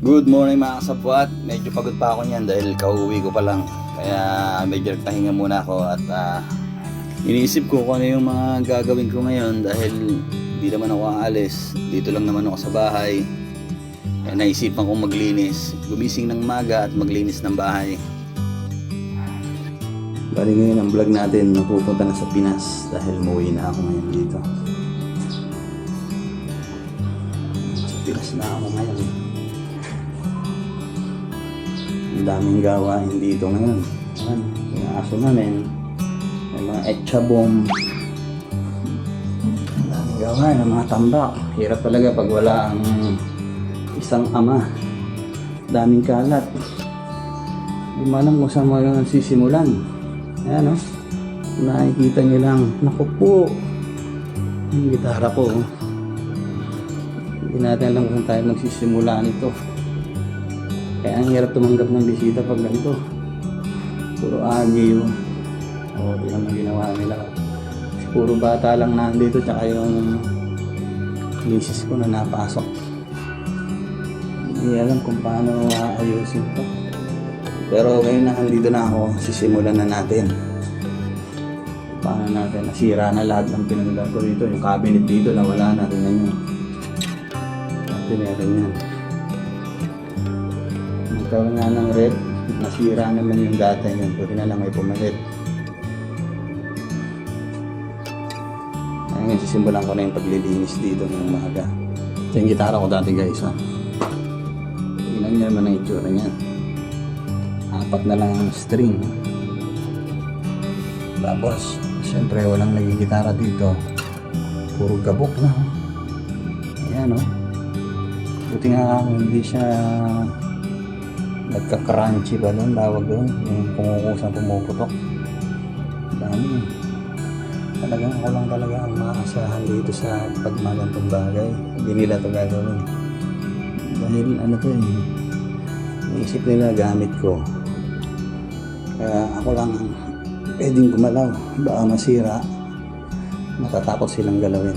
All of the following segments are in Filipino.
Good morning mga kasapwat. Medyo pagod pa ako niyan dahil kauwi ko pa lang. Kaya medyo nagtahinga muna ako at ah, iniisip ko kung ano yung mga gagawin ko ngayon dahil hindi naman ako aalis. Dito lang naman ako sa bahay. Kaya naisipan kong maglinis. Gumising ng maga at maglinis ng bahay. Bali ngayon ang vlog natin napupunta na sa Pinas dahil umuwi na ako ngayon dito. Sa Pinas na ako ngayon. Daming gawain dito ngayon. Ayan, yung aso namin. May mga etchabom. Ang daming gawain, ang mga tambak. Hirap talaga pag wala ang isang ama. Daming kalat. Hindi mo kung saan mo sisimulan. Ayan o. Oh. Kung nakikita nyo lang. Naku po. Yung gitara ko. oh. Hindi natin alam kung tayo magsisimula nito. Kaya ang hirap tumanggap ng bisita pag ganito. Puro agyo. Oo, di naman ginawa nila. Puro bata lang nandito tsaka yung misis ko na napasok. Hindi alam kung paano aayusin to. Pero ngayon na nandito na ako, sisimulan na natin. Paano natin? Nasira na lahat ng pinagdaan ko dito. Yung cabinet dito, na rin na yun. Dati meron yan. Nagkaroon nga ng red, nasira naman yung data yun. Pwede na lang may pumalit. Ayun, sisimulan ko na yung paglilinis dito ng umaga. Ito yung gitara ko dati guys ha. Tingnan niyo naman ang itsura niyan. Apat na lang ang string. Tapos, syempre walang nagigitara dito. Puro gabok na. Ayan o. Buti nga kung hindi siya nagka-crunchy ba doon, tawag doon, yung pumukusang pumuputok. Dami. Talagang ako lang talaga ang maasahan dito sa pagmagantong bagay. Hindi nila ito gagawin. Dahil ano to eh, naisip nila gamit ko. Kaya ako lang ang pwedeng gumalaw. Baka masira. Matatakot silang galawin.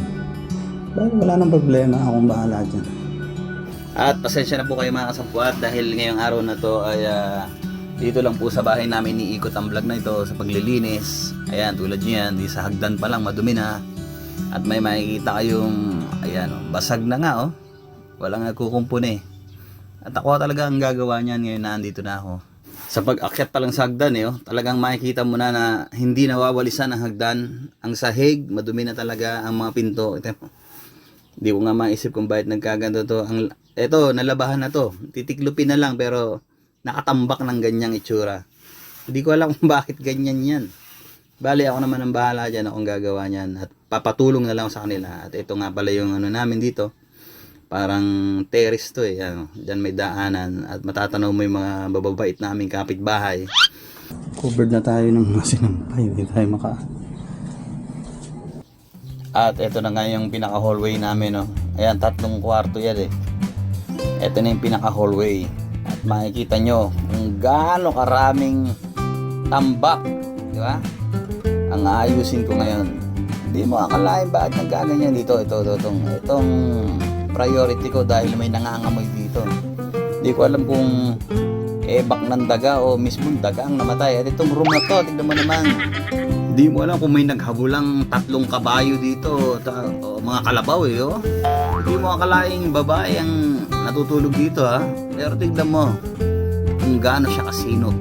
Dahil wala nang problema, akong bahala dyan. At pasensya na po kayo mga kasapwat dahil ngayong araw na to ay ah, dito lang po sa bahay namin iniikot ang vlog na ito sa paglilinis. Ayan, tulad nyo yan, di sa hagdan pa lang madumi na. At may makikita kayong, ayan, oh, basag na nga oh. Walang nagkukumpuni. At ako talaga ang gagawa niyan ngayon na andito na ako. Sa pag-akyat pa lang sa hagdan eh, oh, talagang makikita mo na na hindi nawawalisan ang hagdan. Ang sahig, madumi na talaga ang mga pinto. Ito, hindi ko nga maisip kung bakit nagkaganto to. Ang, eto, nalabahan na to. Titiklupin na lang pero nakatambak ng ganyang itsura. Hindi ko alam kung bakit ganyan yan. Bali, ako naman ang bahala dyan. Akong gagawa niyan. At papatulong na lang sa kanila. At ito nga pala yung ano namin dito. Parang terrace to eh. Ano, dyan may daanan. At matatanaw mo yung mga bababait namin kapitbahay. Covered na tayo ng mga sinampay. Hindi tayo maka... At ito na nga yung pinaka hallway namin no. Ayan, tatlong kwarto yan eh. Ito na yung pinaka hallway. At makikita nyo kung gaano karaming tambak. Di ba? Ang ayusin ko ngayon. Hindi mo akalain bakit nagkaganyan dito. Ito, ito, itong, itong priority ko dahil may nangangamoy dito. Hindi ko alam kung ebak ng daga o mismong daga ang namatay. At itong room na to, tignan mo naman. Hindi mo alam kung may naghabulang tatlong kabayo dito, ta- o mga kalabaw eh, oh. Hindi mo akalaing babae ang natutulog dito, ha. Pero tignan mo kung gaano siya kasinop.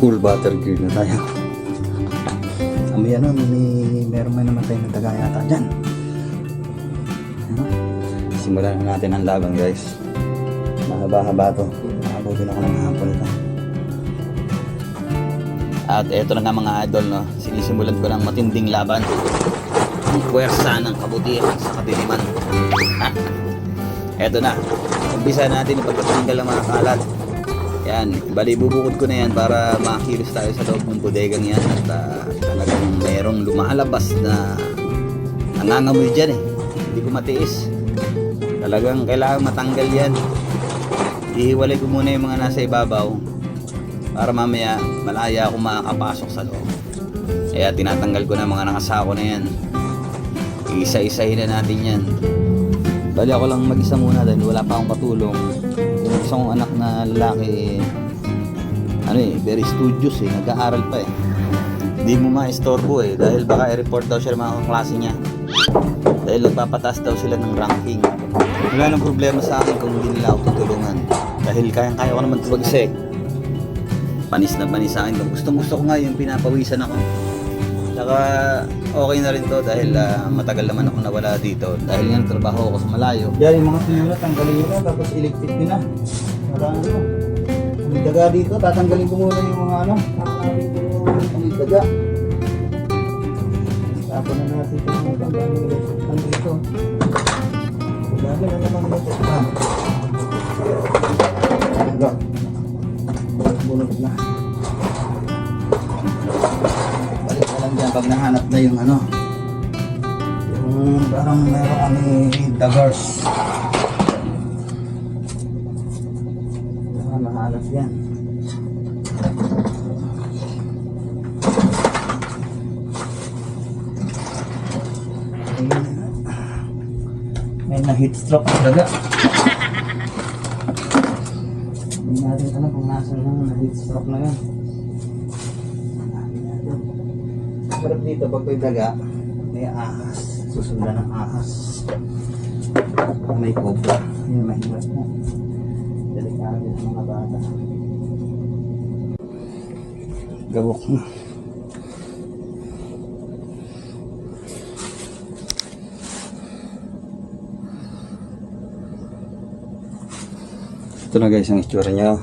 Cool butter gear na tayo. Amoy ano, may meron may namatay na daga yata dyan. Ano? Simulan na natin ang laban, guys. Mahaba-haba to. Nakabuti na ako ng hapon ito. At eto na nga mga idol, no? sinisimulan ko ng matinding laban. Ang puwersa ng kabutihan sa kadiliman. eto na. Umpisa natin yung pagtatanggal ng mga kalat. Yan, bali bubukod ko na yan para makilos tayo sa loob ng bodegang yan at ah, talagang mayroong lumalabas na nangangamoy dyan eh. Hindi ko matiis. Talagang kailangan matanggal yan. Ihiwalay ko muna yung mga nasa ibabaw para mamaya malaya ako makakapasok sa loob. Kaya tinatanggal ko na mga nakasako na yan. Isa-isahin na natin yan. Bali ako lang mag-isa muna dahil wala pa akong katulong. Yung isa kong anak na lalaki, ano eh, very studious eh, nag-aaral pa eh. Hindi mo ma-istorbo eh, dahil baka i-report daw siya ng mga kaklase niya. Dahil nagpapataas daw sila ng ranking. Wala nang problema sa akin kung hindi nila ako tutulungan. Dahil kayang-kaya ko naman ito mag-isa eh. Panis na panis sa akin. Gustong gusto ko nga yung pinapawisan ako. Saka okay na rin to dahil ah, matagal naman ako nawala dito. Dahil nga trabaho ako sa malayo. Yan yung mga tuyula, tanggalin na, tapos electric nyo na. Para ano, kung may daga dito, tatanggalin ko muna yung mga ano, tatanggalin ko yung may daga. Tapos na natin ito mga tanggalin dito. Daga na naman ito. Ah. Daga. Bunot na. Balik na lang dyan pag nahanap na yung ano, yung parang meron kami daggers. Saka mahalas yan. May na heat stroke ang daga. Pero dito pag may daga, may ahas. Susundan ng ahas. May cobra. Yun mahirap mo. Delikado yung mga bata. Gawok na. Ito na guys ang itsura niya.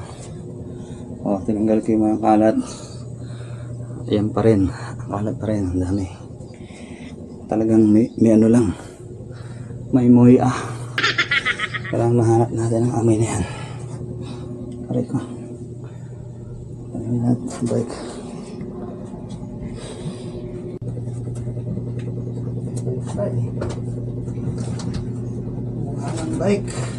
Oh, tinanggal ko yung mga kalat. Ayan pa rin. Kalat pa rin. Ang dami. Talagang may, may ano lang. May moy ah. Kailangan mahanap natin ang amoy na yan. Aray ko. Aray bike. Ang bike.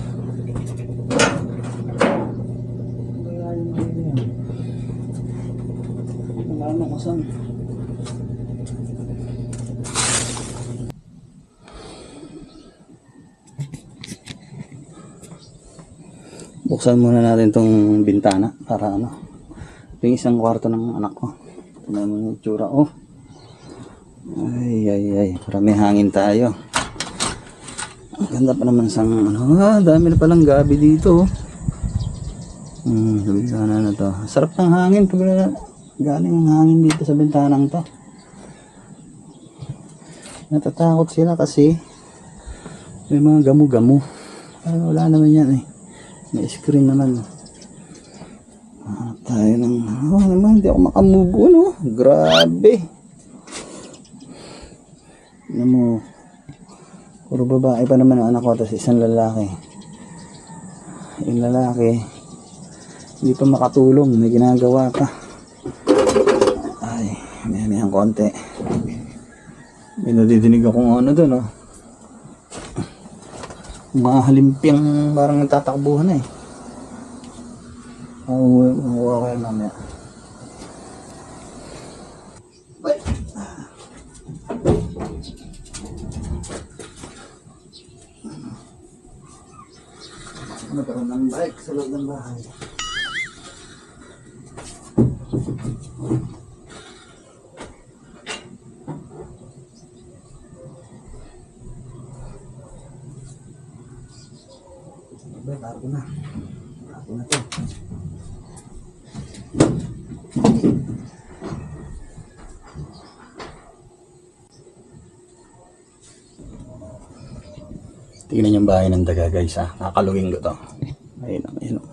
Buksan muna natin tong bintana para ano. Yung isang kwarto ng anak ko. Tingnan mo yung tsura. Oh. Ay, ay, ay. Para may hangin tayo. Ang ganda pa naman sang ano. Ah, dami na palang gabi dito. oh. Hmm, sa bintana na to. Sarap ng hangin pag galing ang hangin dito sa bintanang to. Natatakot sila kasi may mga gamu-gamu. Ay, wala naman yan eh. May screen naman. Hanap tayo ng... Oh, naman, hindi ako makamove. Ano? Grabe. Ano mo? Puro babae pa naman ang anak ko, tapos isang lalaki. Yung lalaki, hindi pa makatulong, may ginagawa pa. Ay, may may konti. May nadidinig akong ano doon, oh. Mga halimpiang parang nagtatakbuhan na eh. Oo, oh, okay lang mamaya. Ay. Nagkaroon ng bike sa loob ng bahay. Ba, tago na. Tago na to. Tingnan yung bahay ng daga guys ha. Nakakalugin ko to. Ayun ayun o.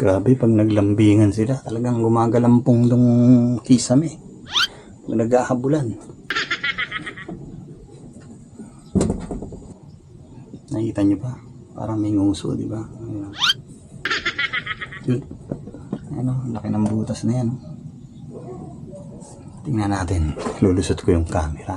Grabe pag naglambingan sila. Talagang gumagalampong dong kisame. Pag naghahabulan. Nakita niyo ba? Parang may nguso, di ba? Ayun. Yun. Ano, laki ng butas na yan. Tingnan natin. Lulusot ko yung camera.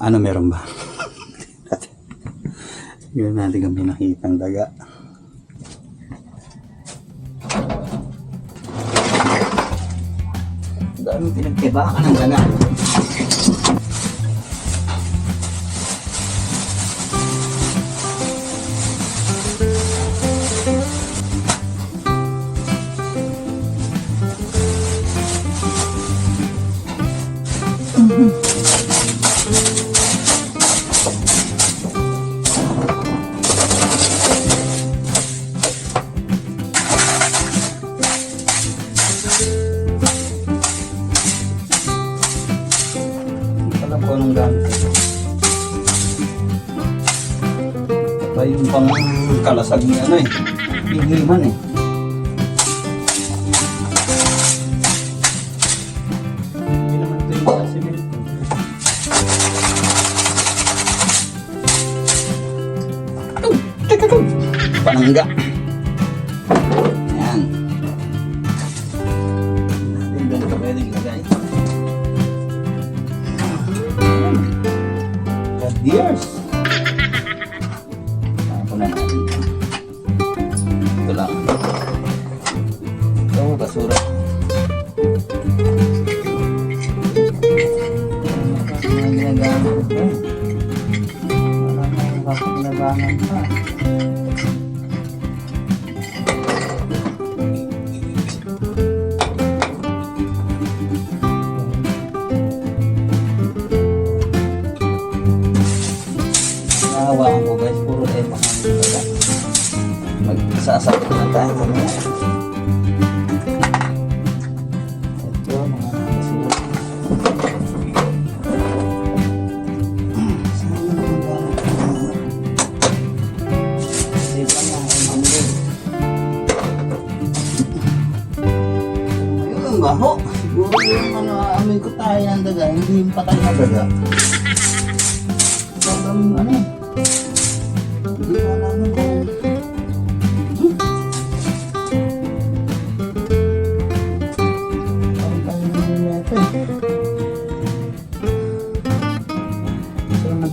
Ano meron ba? Tingnan natin kung may nakitang daga. Daming pinagtibakan ng ano eh. Pinghiman eh. Panangga. Yan. Natin doon ito pwedeng ilagay. Years. Ayun ang baho. Siguro yung ano, amoy ko tayo ng daga, hindi yung patay na daga. Sobrang ano eh. Hindi ko alam kung... Hmm? Parang tayo yun yata eh. Ito na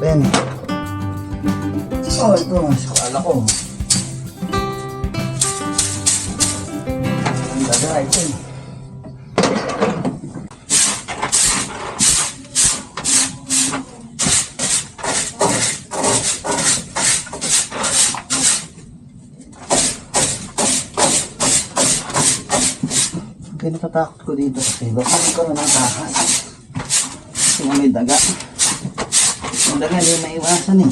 pa yan eh. Oh, ito. Sukala ko. Natatakot ko dito kasi baka magkaroon ng takas. Kasi may daga. Yung daga hindi maiwasan eh.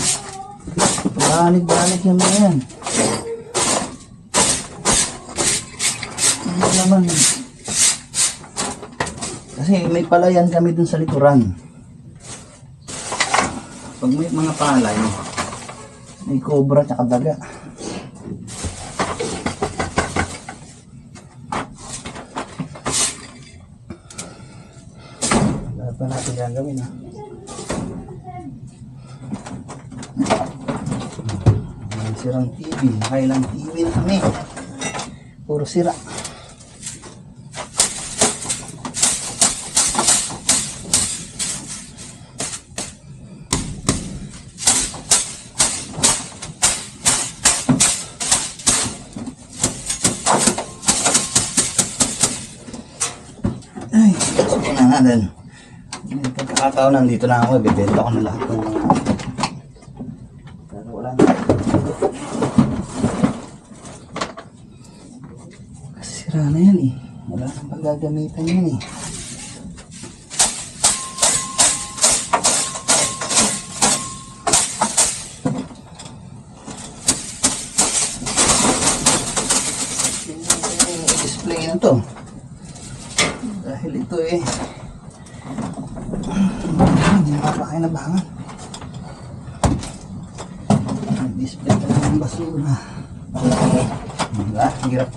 Balik-balik yung mga yan. Ano naman eh. Kasi may palayan kami dun sa likuran. Pag may mga palay, may cobra at daga. Natin gagawin ha. Ayan, sirang TV. Nakailang TV na kami. Puro sira. Ay, sige na. May pagkakataon nandito na ako, bibenta ko na lahat ng mga... Pero wala na. Kasi sira na yan eh. Wala nang paggagamitan yan eh.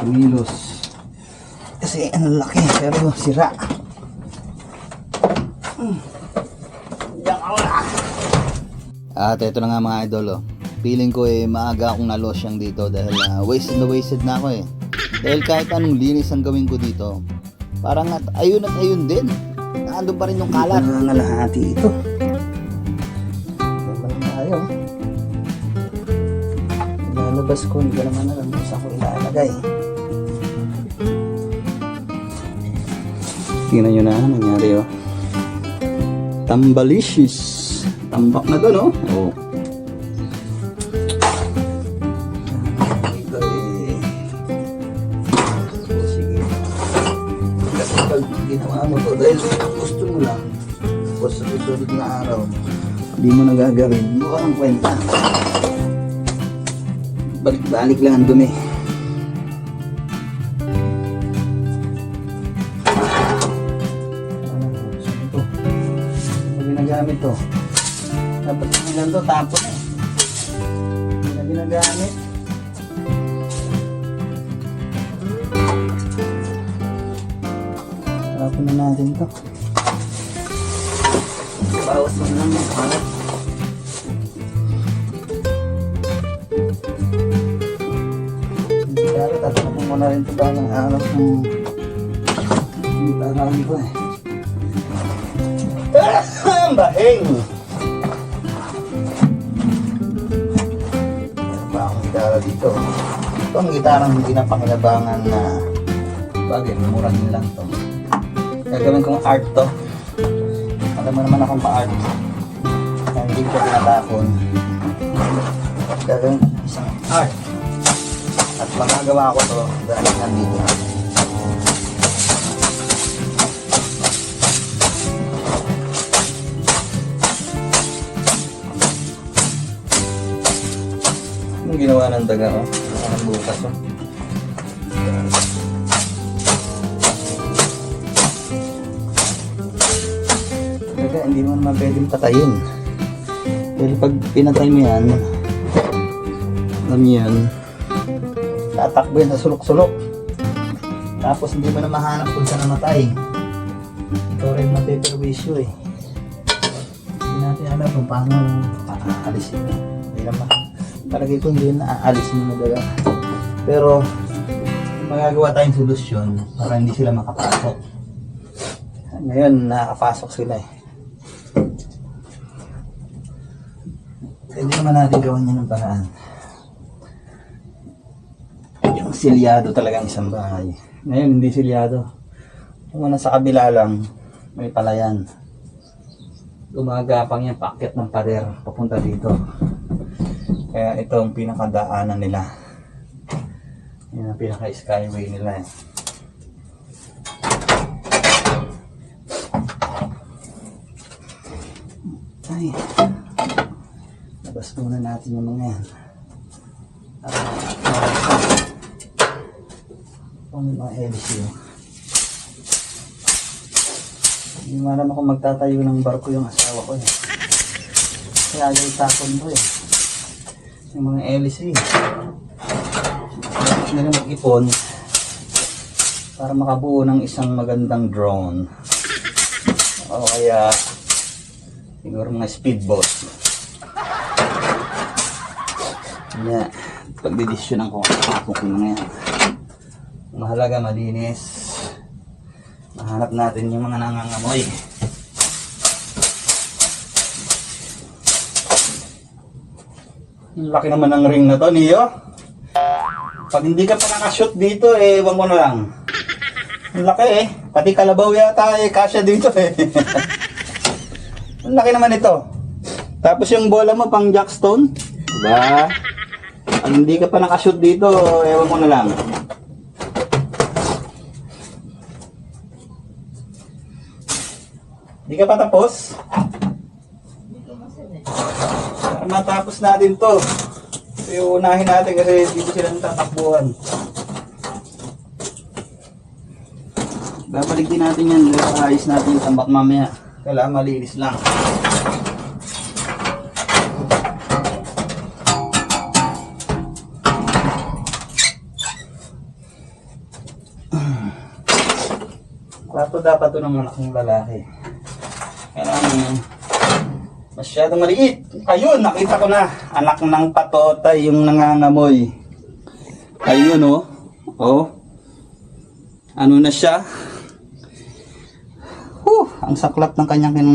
Kumilos. Kasi ang laki pero sira. At ito na nga mga idol oh. Feeling ko eh maaga akong nalosyang dito dahil ah, wasted na wasted na ako eh. Dahil kahit anong linis ang gawin ko dito, Parang at ayun at ayun din. Naandun pa rin yung kalat. Nangangalahati ito. Lalabas ko, hindi ko naman alam kung saan ko ilalagay. Tingnan nyo na ano nangyari oh. Tambalicious. Tambak na to no? Oo. Oh, ginawa mo to dahil gusto mo lang, tapos sa susunod na araw, hindi mo nagagawin, mo kang kwenta. Balik-balik lang ang dumi. Ginagamit to? Dapat lang to, tapon eh. Hindi na ginagamit. Tapon na natin to. Bawas mo lang yung kalat. Kalat at tapon na rin ito ba ng araw ng hindi parang ko eh. Ang bahing! Meron pa akong gitara dito. Ito ang gitarang hindi na pakinabangan na bagay, mura din lang to. Gagawin kong art to. Alam mo naman akong pa-art. Kaya hindi ko tinatapon. Gagawin isang art. At magagawa ko to dahil nandito. Ginawa ng daga, oh. Ang bukas, oh. Talaga, hindi mo naman pwedeng patayin. Pero pag pinatay mo yan, alam niyo yan, tatakbo yan sa sulok-sulok. Tapos hindi mo na mahanap kung saan namatay. Ikaw rin mapeperwisyo eh. Hindi natin alam kung paano aalisin mo. Hindi naman. Talaga ito hindi na aalisin mo talaga. Pero, magagawa tayong solusyon para hindi sila makapasok. Ngayon, nakakapasok sila eh. Pwede naman natin gawin yan ng paraan. Yung silyado talagang isang bahay. Ngayon, hindi silyado. Kung ano sa kabila lang, may palayan. Gumagapang yan, paakyat ng pader, papunta dito. Kaya ito ang pinakadaanan nila. Yan ang pinaka-skyway nila eh. Ay. Labas muna natin yung mga yan. Ah, Ang mga LCU. Hindi mo alam ako magtatayo ng barko yung asawa ko eh. Kaya yung tapon ko eh. Yung mga LC. Dapat nila mag-ipon para makabuo ng isang magandang drone. O kaya siguro mga speedboat. Kaya pagdidesisyonan ko ako kung mga yan. Mahalaga malinis. Mahanap natin yung mga nangangamoy. Laki naman ng ring na to, Neo. Pag hindi ka pa nakashoot dito, eh, wag mo na lang. Ang laki eh. Pati kalabaw yata eh, kasya dito eh. Ang laki naman ito. Tapos yung bola mo pang jackstone. Diba? Pag hindi ka pa nakashoot dito, ewan mo na lang. Hindi ka pa tapos? Matapos natin to. So, yung unahin natin kasi dito sila tatakbuhan. Babalik din natin yan. Ayos natin yung tambak mamaya. Kailangan malinis lang. Kwarto dapat to ng anak ng lalaki. Kailangan masyadong maliit. Ayun, nakita ko na. Anak ng patotay yung nangangamoy. Ayun oh. Oh. Ano na siya? Woo! Ang saklap ng kanyang kin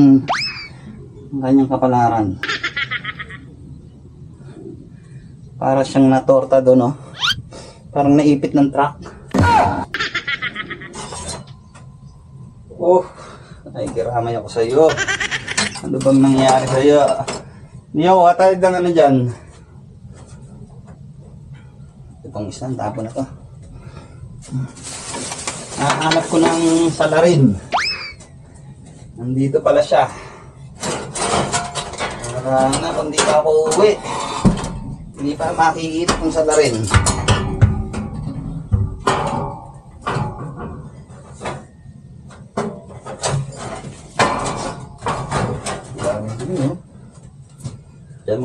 ng kanyang kapalaran. Para siyang natorta doon, no? Parang naipit ng truck. Oh, ay kiramay ako sa iyo. Ano bang nangyayari sa iyo? Hindi ako katahid ng ano dyan. Itong isang tapo na to. Nahanap ko ng salarin. Nandito pala siya. Para na kung di pa ako uwi. Hindi pa makikita kung salarin.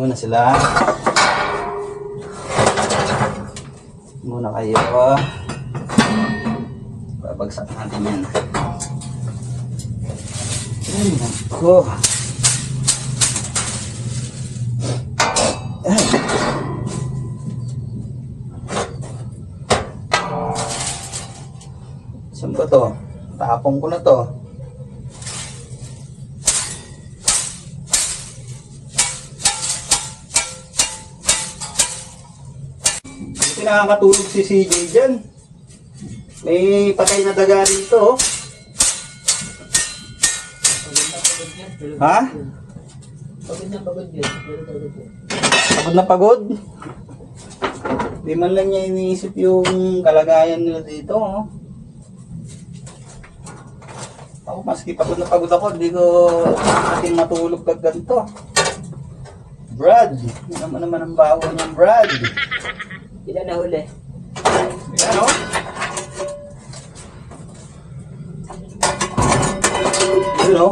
Muna sila. Muna kayo. Babagsak natin yan. Ay, nako. Ay. Saan ba to? Tapong ko na to. Nakakatulog si CJ dyan. May patay na daga dito. oh. Ha? Pagod na pagod yun. Pagod na pagod? Di man lang niya iniisip yung kalagayan nila dito. Oh. Ako maski pagod na pagod ako, hindi ko ating matulog pag ganito. Brad, ano naman naman ang baho niyan, Brad. Ilan na huli? Ano? Ano?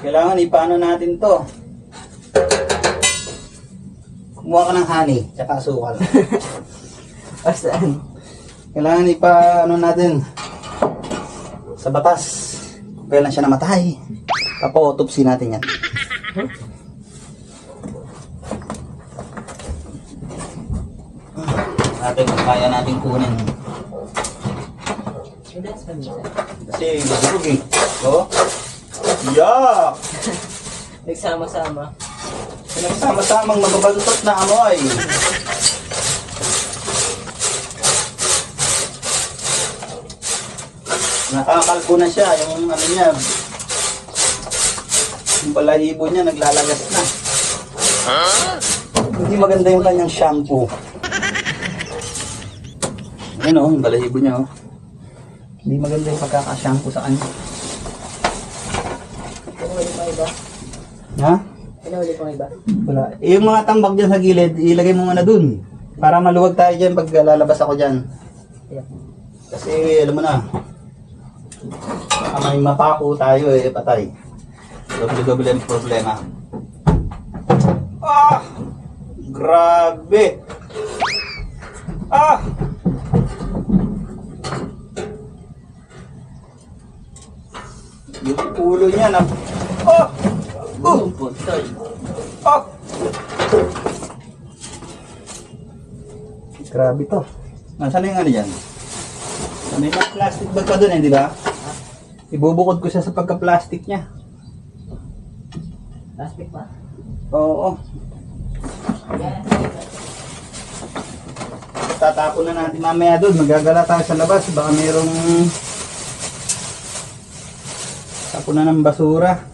Kailangan ipaano natin to. Kumuha ka ng honey, tsaka asukal. Ah, saan? Kailangan ipaano natin sa batas. Kailan siya namatay. Papa-autopsy natin yan. Natin kung kaya natin kunin. Kasi busog eh. Oh. Yuck! Nagsama-sama. Pinagsama-samang mababaltot na amoy. Nakakalbo na siya, yung ano niya. Yung balahibo niya, naglalagas na. Hindi maganda yung kanyang shampoo. Ayun oh, yung balahibo niya oh. Hindi maganda yung pagkaka-shampoo sa kanya. Pinahuli pang iba? Ha? Pinahuli pang iba? Wala. Eh, Yung mga tambak dyan sa gilid, ilagay mo muna dun. Para maluwag tayo dyan pag lalabas ako dyan. Yeah. Kasi alam mo na, may mapako tayo eh, patay. Doble-doble ang problema. Ah! Grabe! Ah! Ulo niya na... Oh! Oh! Oh! Grabe to. Nasaan na yung ano dyan? May mga plastic bag pa dun eh, di ba? Ibubukod ko siya sa pagka-plastic niya. Plastic pa? Oo. Yan. Tatapon na natin mamaya doon. Magagala tayo sa labas. Baka mayroong tapon na ng basura.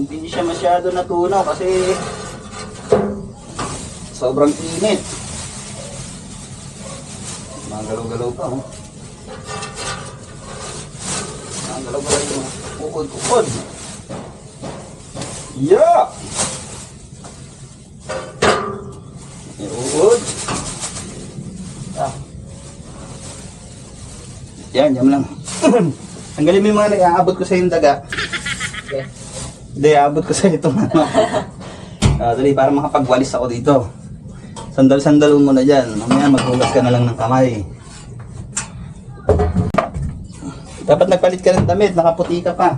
Hindi siya masyado natunaw kasi sobrang init. Magalaw-galaw pa, oh. Magalaw-galaw yung ukod-ukod. Yeah! Iuod. Ah. Yan, yan lang. Tanggalin mo yung mga nag-aabot ko sa yung daga. Okay. Hindi, aabot ko sa itong ano. Ah, dali, para makapagwalis ako dito. Sandal-sandal mo muna dyan. Mamaya maghugas ka na lang ng kamay. Dapat nagpalit ka ng damit, nakaputi ka pa.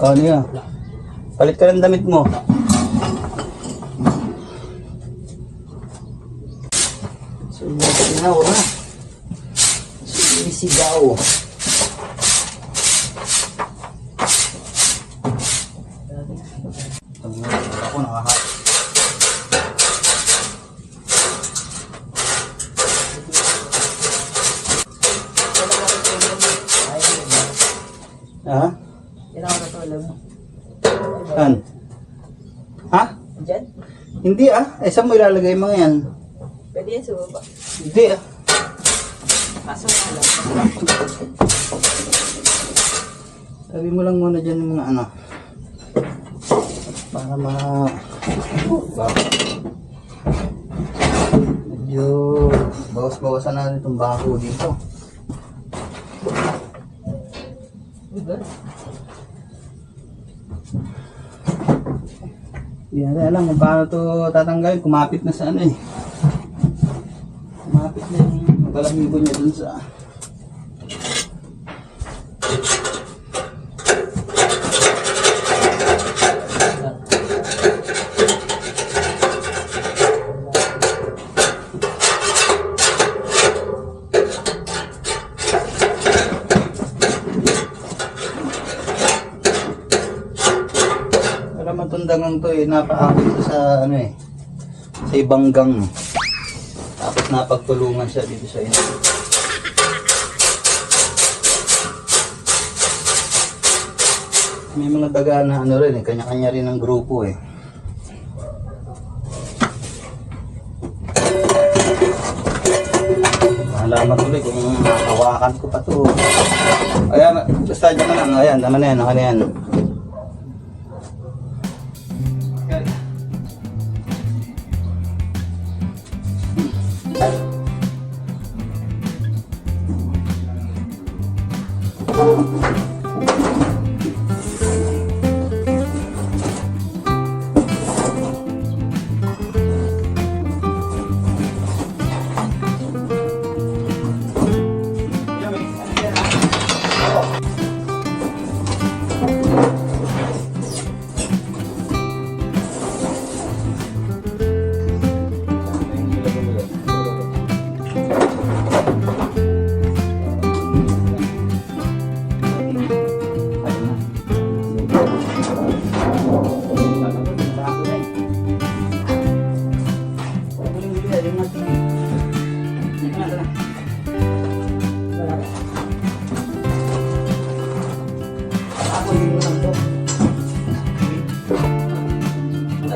Oh, ano yan? Palit ka ng damit mo. Sinaw na. Sumisigaw. Ako nakahat. Ha? Yan ako natulog. Saan? Ha? Diyan? Hindi ah. Eh, saan mo ilalagay mga yan? Pwede yan sa baba. Hindi ah. Kaso lang. Sabi mo lang muna dyan yung mga ano. Para ma... Ba? Medyo bawas-bawasan natin itong bako dito. Diba? Hindi natin alam kung paano ito tatanggalin. Kumapit na sa ano eh. Balahibo niya dun sa... Para matundangan to eh, napaakit sa ano eh, sa ibang gang. eh. Napagtulungan siya dito sa inyo. May mga daga na ano rin eh, kanya-kanya rin ng grupo eh. Malaman tuloy kung hawakan ko pa to. Ayan, basta dyan na lang. Ayan, tama na yan, okay na yan.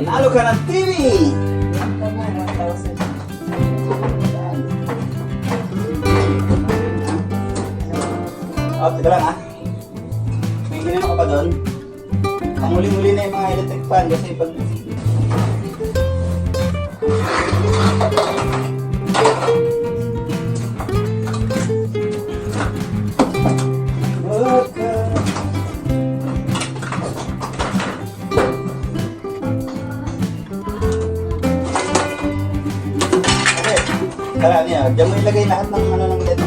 Nanalo ka ng TV! Oh, teka lang ah. May ganyan ka pa doon. Ang muli-muli na yung mga electric fan kasi pag... Okay. Niya, diyan mo ilagay lahat ng ano ng dito.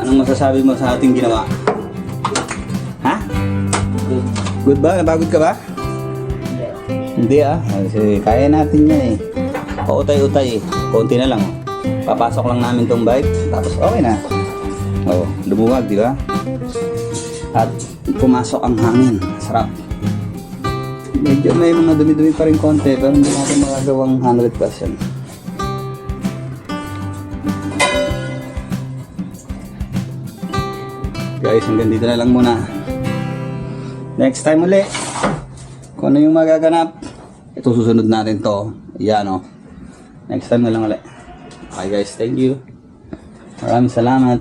Anong masasabi mo sa ating ginawa? Good ba? Napagod ka ba? Hindi ah. Kasi kaya natin yan eh. Pautay-utay eh. Konti na lang. oh. Papasok lang namin tong bike. Tapos okay na. Oo. Lumuwag, di ba? At pumasok ang hangin. Sarap. Medyo may mga dumi-dumi pa rin konti pero hindi natin magagawang 100%. Guys, hanggang dito na lang muna. Next time uli, kung ano yung magaganap, ito susunod natin to. Yan o. Next time na lang uli. Okay guys, thank you. Maraming salamat.